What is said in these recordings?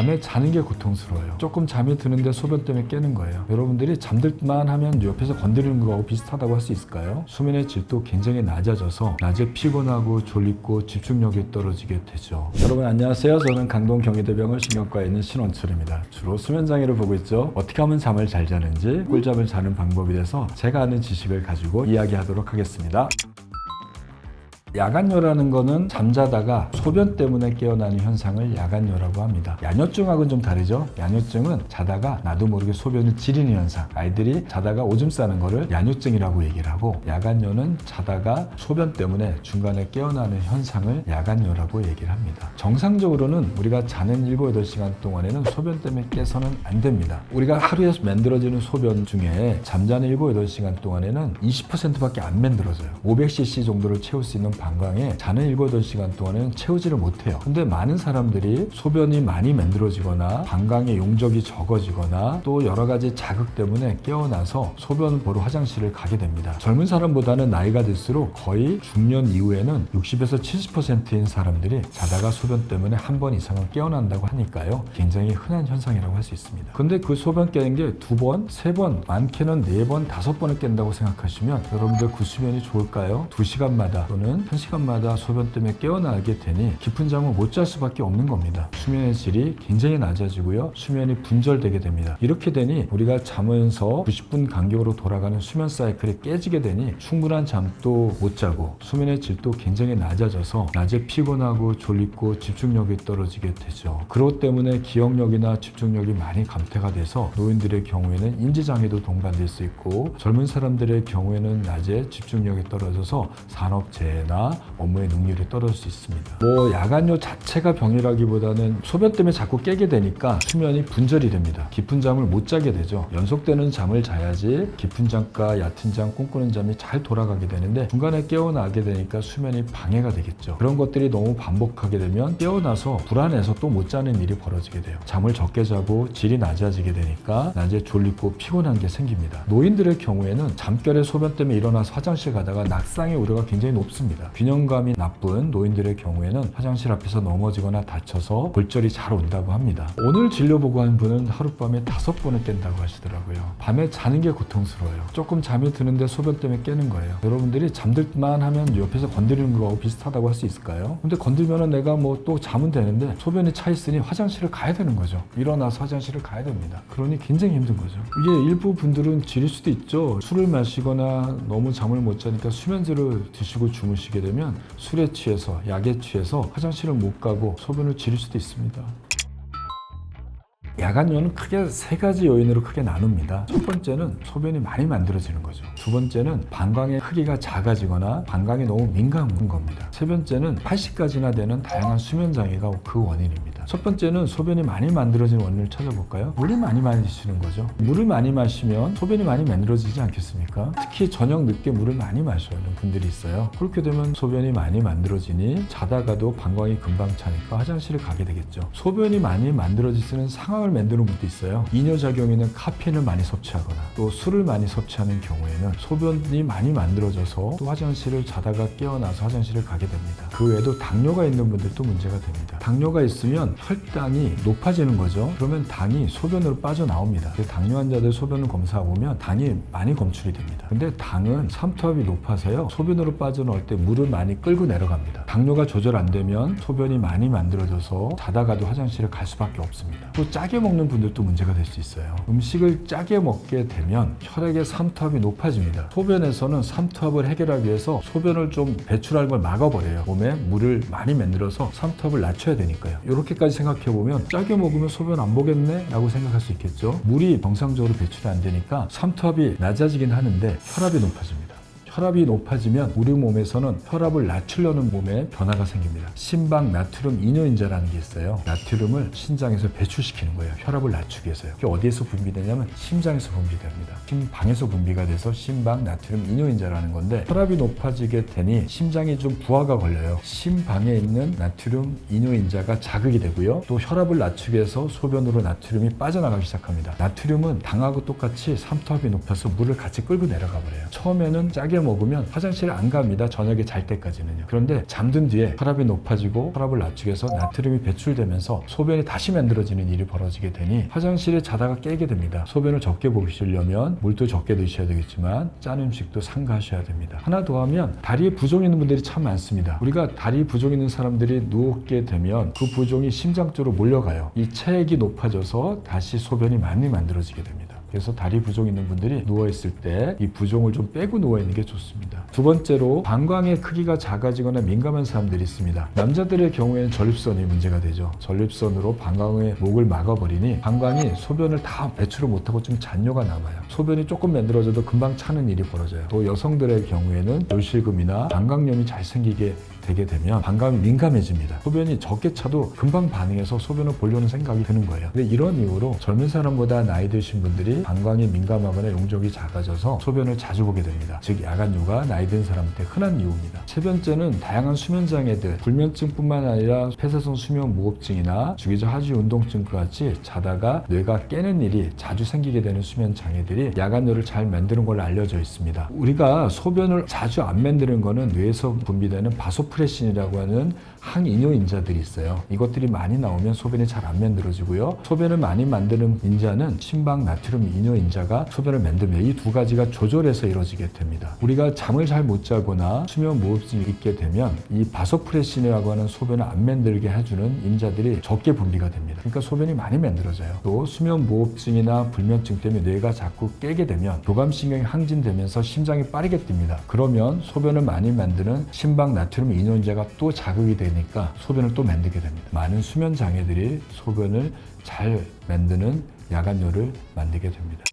밤에 자는 게 고통스러워요. 조금 잠이 드는데 소변 때문에 깨는 거예요. 여러분들이 잠들 만 하면 옆에서 건드리는 거하고 비슷하다고 할 수 있을까요? 수면의 질도 굉장히 낮아져서 낮에 피곤하고 졸립고 집중력이 떨어지게 되죠. 여러분 안녕하세요. 저는 강동 경희대병원 신경과에 있는 신원철입니다. 주로 수면 장애를 보고 있죠. 어떻게 하면 잠을 잘 자는지 꿀잠을 자는 방법에 대해서 제가 아는 지식을 가지고 이야기하도록 하겠습니다. 야간뇨라는 거는 잠자다가 소변 때문에 깨어나는 현상을 야간뇨라고 합니다. 야뇨증하고는 좀 다르죠. 야뇨증은 자다가 나도 모르게 소변을 지리는 현상. 아이들이 자다가 오줌 싸는 거를 야뇨증이라고 얘기를 하고 야간뇨는 자다가 소변 때문에 중간에 깨어나는 현상을 야간뇨라고 얘기를 합니다. 정상적으로는 우리가 자는 7, 8시간 동안에는 소변 때문에 깨서는 안 됩니다. 우리가 하루에 만들어지는 소변 중에 잠자는 7, 8시간 동안에는 20%밖에 안 만들어져요. 500cc 정도를 채울 수 있는 방광에 자는 7, 8시간 동안에는 채우지를 못해요. 근데 많은 사람들이 소변이 많이 만들어지거나 방광의 용적이 적어지거나 또 여러 가지 자극 때문에 깨어나서 소변 보러 화장실을 가게 됩니다. 젊은 사람보다는 나이가 들수록 거의 중년 이후에는 60에서 70%인 사람들이 자다가 소변 때문에 한 번 이상은 깨어난다고 하니까요. 굉장히 흔한 현상이라고 할 수 있습니다. 근데 그 소변 깨는 게 두 번, 세 번, 많게는 네 번, 다섯 번을 깬다고 생각하시면 여러분들 그 수면이 좋을까요? 두 시간마다 또는 한 시간마다 소변 때문에 깨어나게 되니 깊은 잠을 못 잘 수밖에 없는 겁니다. 수면의 질이 굉장히 낮아지고요. 수면이 분절되게 됩니다. 이렇게 되니 우리가 자면서 90분 간격으로 돌아가는 수면 사이클이 깨지게 되니 충분한 잠도 못 자고 수면의 질도 굉장히 낮아져서 낮에 피곤하고 졸립고 집중력이 떨어지게 되죠. 그것 때문에 기억력이나 집중력이 많이 감퇴가 돼서 노인들의 경우에는 인지장애도 동반될 수 있고 젊은 사람들의 경우에는 낮에 집중력이 떨어져서 산업재해나 업무의 능률이 떨어질 수 있습니다. 뭐 야간뇨 자체가 병이라기보다는 소변 때문에 자꾸 깨게 되니까 수면이 분절이 됩니다. 깊은 잠을 못 자게 되죠. 연속되는 잠을 자야지 깊은 잠과 얕은 잠, 꿈꾸는 잠이 잘 돌아가게 되는데 중간에 깨어나게 되니까 수면이 방해가 되겠죠. 그런 것들이 너무 반복하게 되면 깨어나서 불안해서 또 못 자는 일이 벌어지게 돼요. 잠을 적게 자고 질이 낮아지게 되니까 낮에 졸리고 피곤한 게 생깁니다. 노인들의 경우에는 잠결에 소변 때문에 일어나서 화장실 가다가 낙상의 우려가 굉장히 높습니다. 균형감이 나쁜 노인들의 경우에는 화장실 앞에서 넘어지거나 다쳐서 골절이 잘 온다고 합니다. 오늘 진료 보고 한 분은 하룻밤에 다섯 번을 깬다고 하시더라고요. 밤에 자는 게 고통스러워요. 조금 잠이 드는데 소변 때문에 깨는 거예요. 여러분들이 잠들만 하면 옆에서 건드리는 거하고 비슷하다고 할 수 있을까요? 근데 건들면은 내가 뭐 또 자면 되는데 소변이 차 있으니 화장실을 가야 되는 거죠. 일어나서 화장실을 가야 됩니다. 그러니 굉장히 힘든 거죠. 이게 일부 분들은 질일 수도 있죠. 술을 마시거나 너무 잠을 못 자니까 수면제를 드시고 주무시게 되면 술에 취해서 약에 취해서 화장실을 못 가고 소변을 지릴 수도 있습니다. 야간요는 크게 세 가지 요인으로 크게 나눕니다. 첫 번째는 소변이 많이 만들어지는 거죠. 두 번째는 방광의 크기가 작아지거나 방광이 너무 민감한 겁니다. 세 번째는 80까지나 되는 다양한 수면 장애가 그 원인입니다. 첫 번째는 소변이 많이 만들어지는 원인을 찾아볼까요? 물을 많이 마시는 거죠. 물을 많이 마시면 소변이 많이 만들어지지 않겠습니까? 특히 저녁 늦게 물을 많이 하는 분들이 있어요. 그렇게 되면 소변이 많이 만들어지니 자다가도 방광이 금방 차니까 화장실을 가게 되겠죠. 소변이 많이 만들어지는 상황을 만드는 분도 있어요. 이뇨작용에는 카페인을 많이 섭취하거나 또 술을 많이 섭취하는 경우에는 소변이 많이 만들어져서 또 화장실을 자다가 깨어나서 화장실을 가게 됩니다. 그 외에도 당뇨가 있는 분들도 문제가 됩니다. 당뇨가 있으면 혈당이 높아지는 거죠. 그러면 당이 소변으로 빠져나옵니다. 그 당뇨 환자들 소변을 검사해보면 당이 많이 검출이 됩니다. 근데 당은 삼투압이 높아서요. 소변으로 빠져나올 때 물을 많이 끌고 내려갑니다. 당뇨가 조절 안 되면 소변이 많이 만들어져서 자다가도 화장실을 갈 수밖에 없습니다. 또 짜게 먹는 분들도 문제가 될 수 있어요. 음식을 짜게 먹게 되면 혈액의 삼투압이 높아집니다. 소변에서는 삼투압을 해결하기 위해서 소변을 좀 배출하는 걸 막아버려요. 몸에 물을 많이 만들어서 삼투압을 낮춰야 되니까요. 이렇게까지 생각해 보면 짜게 먹으면 소변 안 보겠네? 라고 생각할 수 있겠죠. 물이 정상적으로 배출이 안 되니까 삼투압이 낮아지긴 하는데 혈압이 높아집니다. 혈압이 높아지면 우리 몸에서는 혈압을 낮추려는 몸에 변화가 생깁니다. 심박 나트륨 이뇨인자라는 게 있어요. 나트륨을 신장에서 배출시키는 거예요. 혈압을 낮추기 위해서요. 그게 어디에서 분비되냐면 심장에서 분비됩니다. 심방에서 분비가 돼서 심박 나트륨 이뇨인자라는 건데 혈압이 높아지게 되니 심장이 좀 부하가 걸려요. 심방에 있는 나트륨 이뇨인자가 자극이 되고요. 또 혈압을 낮추기 위해서 소변으로 나트륨이 빠져나가기 시작합니다. 나트륨은 당하고 똑같이 삼투압이 높아서 물을 같이 끌고 내려가 버려요. 처음에는 짜게 약을 먹으면 화장실을 안 갑니다. 저녁에 잘 때까지는요. 그런데 잠든 뒤에 혈압이 높아지고 혈압을 낮추기 위해서 나트륨이 배출되면서 소변이 다시 만들어지는 일이 벌어지게 되니 화장실에 자다가 깨게 됩니다. 소변을 적게 보시려면 물도 적게 드셔야 되겠지만 짠 음식도 삼가하셔야 됩니다. 하나 더 하면 다리에 부종 있는 분들이 참 많습니다. 우리가 다리 부종 있는 사람들이 누웠게 되면 그 부종이 심장 쪽으로 몰려가요. 이 체액이 높아져서 다시 소변이 많이 만들어지게 됩니다. 그래서 다리 부종 있는 분들이 누워 있을 때 이 부종을 좀 빼고 누워 있는 게 좋습니다. 두 번째로 방광의 크기가 작아지거나 민감한 사람들이 있습니다. 남자들의 경우에는 전립선이 문제가 되죠. 전립선으로 방광의 목을 막아버리니 방광이 소변을 다 배출을 못하고 좀 잔뇨가 남아요. 소변이 조금 만들어져도 금방 차는 일이 벌어져요. 또 여성들의 경우에는 요실금이나 방광염이 잘 생기게 되게 되면 방광이 민감해집니다. 소변이 적게 차도 금방 반응해서 소변을 보려는 생각이 드는 거예요. 근데 이런 이유로 젊은 사람보다 나이 드신 분들이 방광이 민감하거나 용적이 작아져서 소변을 자주 보게 됩니다. 즉 야간요가 나이 든 사람한테 흔한 이유입니다. 세 번째는 다양한 수면 장애들, 불면증뿐만 아니라 폐쇄성 수면 무호흡증이나 주기적 하지 운동증과 같이 자다가 뇌가 깨는 일이 자주 생기게 되는 수면 장애들이 야간요를 잘 만드는 걸로 알려져 있습니다. 우리가 소변을 자주 안 만드는 거는 뇌에서 분비되는 바소프레신이라고 하는 항이뇨 인자들이 있어요. 이것들이 많이 나오면 소변이 잘 안 만들어지고요. 소변을 많이 만드는 인자는 심박 나트륨 이뇨 인자가 소변을 만들면 이두 가지가 조절해서 이루어지게 됩니다. 우리가 잠을 잘 못 자거나 수면 무호흡증이 있게 되면 이 바소프레신이라고 하는 소변을 안 만들게 해주는 인자들이 적게 분비가 됩니다. 그러니까 소변이 많이 만들어져요. 또 수면 무호흡증이나 불면증 때문에 뇌가 자꾸 깨게 되면 교감신경이 항진되면서 심장이 빠르게 뜁니다. 그러면 소변을 많이 만드는 심박 나트륨 이뇨 인자가 또 자극이 되니까 소변을 또 만들게 됩니다. 많은 수면 장애들이 소변을 잘 만드는 야간요를 만들게 됩니다.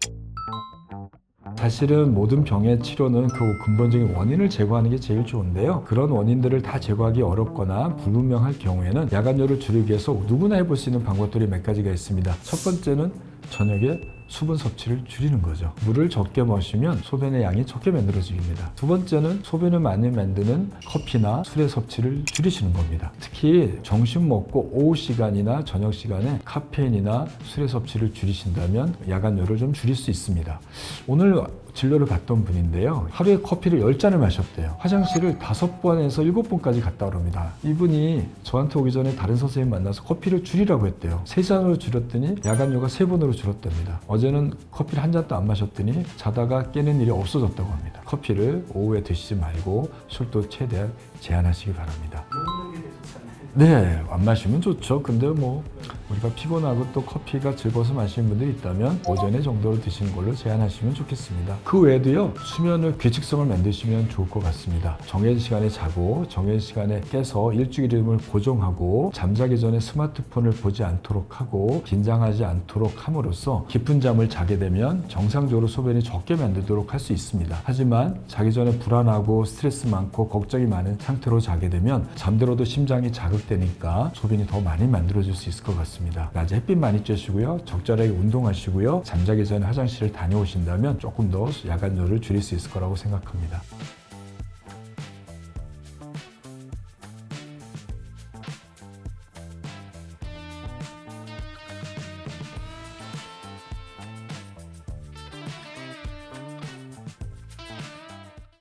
사실은 모든 병의 치료는 그 근본적인 원인을 제거하는 게 제일 좋은데요. 그런 원인들을 다 제거하기 어렵거나 불분명할 경우에는 야간요를 줄이기 위해서 누구나 해볼 수 있는 방법들이 몇 가지가 있습니다. 첫 번째는 저녁에 수분 섭취를 줄이는 거죠. 물을 적게 마시면 소변의 양이 적게 만들어집니다. 두 번째는 소변을 많이 만드는 커피나 술의 섭취를 줄이시는 겁니다. 특히 점심 먹고 오후 시간이나 저녁 시간에 카페인이나 술의 섭취를 줄이신다면 야간요를 좀 줄일 수 있습니다. 오늘 진료를 받던 분인데요. 하루에 커피를 10잔을 마셨대요. 화장실을 5번에서 7번까지 갔다 오랍니다. 이분이 저한테 오기 전에 다른 선생님 만나서 커피를 줄이라고 했대요. 3잔으로 줄였더니 야간요가 3번으로 줄었답니다. 어제는 커피를 한 잔도 안 마셨더니 자다가 깨는 일이 없어졌다고 합니다. 커피를 오후에 드시지 말고 술도 최대한 제한하시기 바랍니다. 네, 안 마시면 좋죠. 근데 뭐 우리가 피곤하고 또 커피가 즐거워서 마시는 분들이 있다면 오전에 정도로 드시는 걸로 제한하시면 좋겠습니다. 그 외에도요, 수면을 규칙성을 만드시면 좋을 것 같습니다. 정해진 시간에 자고 정해진 시간에 깨서 일주일 이름을 고정하고 잠자기 전에 스마트폰을 보지 않도록 하고 긴장하지 않도록 함으로써 깊은 잠을 자게 되면 정상적으로 소변이 적게 만들도록 할 수 있습니다. 하지만 자기 전에 불안하고 스트레스 많고 걱정이 많은 상태로 자게 되면 잠들어도 심장이 자극 되니까 소변이 더 많이 만들어질 수 있을 것 같습니다. 낮에 햇빛 많이 쬐시고요. 적절하게 운동하시고요. 잠자기 전에 화장실을 다녀오신다면 조금 더 야간요를 줄일 수 있을 거라고 생각합니다.